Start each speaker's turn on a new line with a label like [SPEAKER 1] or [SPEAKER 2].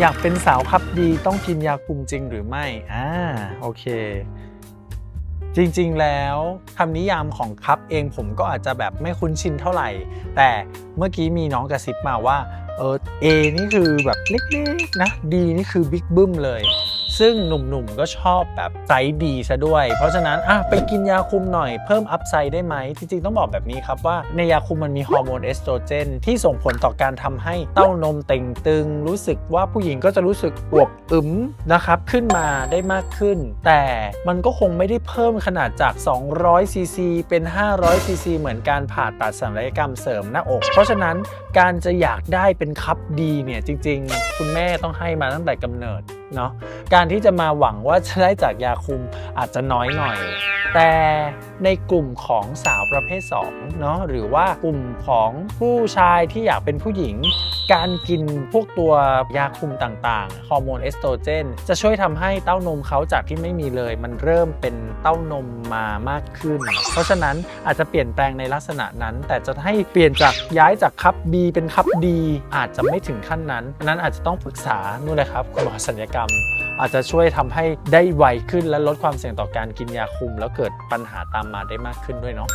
[SPEAKER 1] อยากเป็นสาวครับดีต้องกินยาคุมจริงหรือไม่อ่าโอเค จริงๆแล้วคำนิยามของครับเองผมก็อาจจะแบบไม่คุ้นชินเท่าไหร่ แต่เมื่อกี้มีน้องกระซิบมาว่าเออ A นี่คือแบบเล็กๆนะดีนี่คือบิ๊กบึ้มเลย ซึ่งหนุ่มๆก็ชอบแบบไซส์ดีซะด้วย เพราะฉะนั้นอะไปกินยาคุมหน่อยเพิ่มอัพไซด์ได้ไหมจริงๆต้องบอกแบบนี้ครับว่าในยาคุมมันมีฮอร์โมนเอสโตรเจนที่ส่งผลต่อการทำให้เต้านมเต่งตึง รู้สึกว่าผู้หญิงก็จะรู้สึกอวบอึมนะครับขึ้นมาได้มากขึ้น แต่มันก็คงไม่ได้เพิ่มขนาดจาก 200 ซีซีเป็น 500 ซีซีเหมือนการผ่าตัดศัลยกรรมเสริมหน้าอก เพราะฉะนั้นการจะอยากได้เป็นคัพดีเนี่ยจริง ๆ คุณแม่ต้องให้มาตั้งแต่กำเนิดเนาะ การที่จะมาหวังว่าจะได้จากยาคุมอาจจะน้อยหน่อย แต่ในกลุ่มของสาวประเภท2เนาะหรือว่ากลุ่มของผู้ชายที่อยากเป็นผู้หญิง การกินพวกตัวยาคุมต่างๆฮอร์โมนเอสโตรเจนจะช่วยทำให้เต้านมเขาจากที่ไม่มีเลย มันเริ่มเป็นเต้านมมามากขึ้น เพราะฉะนั้นอาจจะเปลี่ยนแปลงในลักษณะนั้น แต่จะให้เปลี่ยนจากย้ายจากคัพ B เป็นคัพ D อาจจะไม่ถึงขั้นนั้นนั้นอาจจะต้องปรึกษานู่นเลยครับคุณหมอศัลยกรรมอาจจะช่วยทำให้ได้ไวขึ้นและลดความเสี่ยงต่อการกินยาคุม แล้วเกิดปัญหาตามมาได้มากขึ้นด้วยเนาะ